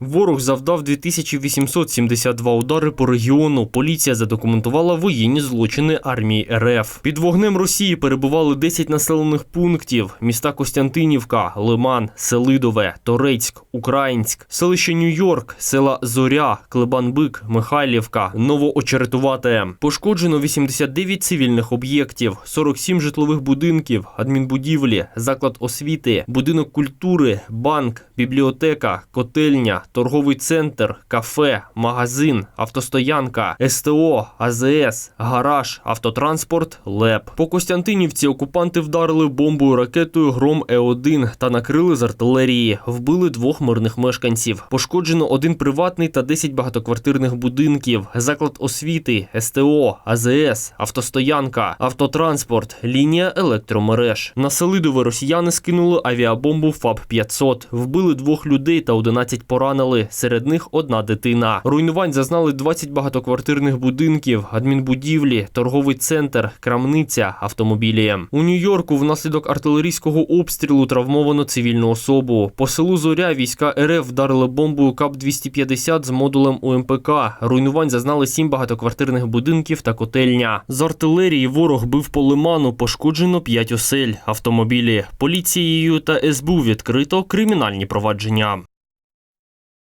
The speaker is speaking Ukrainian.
Ворог завдав 2872 удари по регіону. Поліція задокументувала воєнні злочини армії РФ. Під вогнем Росії перебували 10 населених пунктів: міста Костянтинівка, Лиман, Селидове, Торецьк, Українськ, селище Нью-Йорк, села Зоря, Клебанбик, Михайлівка, Новоочеретувате. Пошкоджено 89 цивільних об'єктів, 47 житлових будинків, адмінбудівлі, заклад освіти, будинок культури, банк, бібліотека, котельня, торговий центр, кафе, магазин, автостоянка, СТО, АЗС, гараж, автотранспорт, ЛЕП. По Костянтинівці окупанти вдарили бомбою ракетою Гром Е1 та накрили з артилерії. Вбили двох мирних мешканців. Пошкоджено один приватний та 10 багатоквартирних будинків, заклад освіти, СТО, АЗС, автостоянка, автотранспорт, лінія електромереж. На Селидове росіяни скинули авіабомбу ФАБ-500. Вбили двох людей та 11 поранили. Серед них одна дитина. Руйнувань зазнали 20 багатоквартирних будинків, адмінбудівлі, торговий центр, крамниця, автомобілі. У Нью-Йорку внаслідок артилерійського обстрілу травмовано цивільну особу. По селу Зоря війська РФ вдарили бомбою КАП-250 з модулем УМПК. Руйнувань зазнали сім багатоквартирних будинків та котельня. З артилерії ворог бив по лиману, пошкоджено 5 осель, автомобілі. Поліцією та СБУ відкрито кримінальні провадження.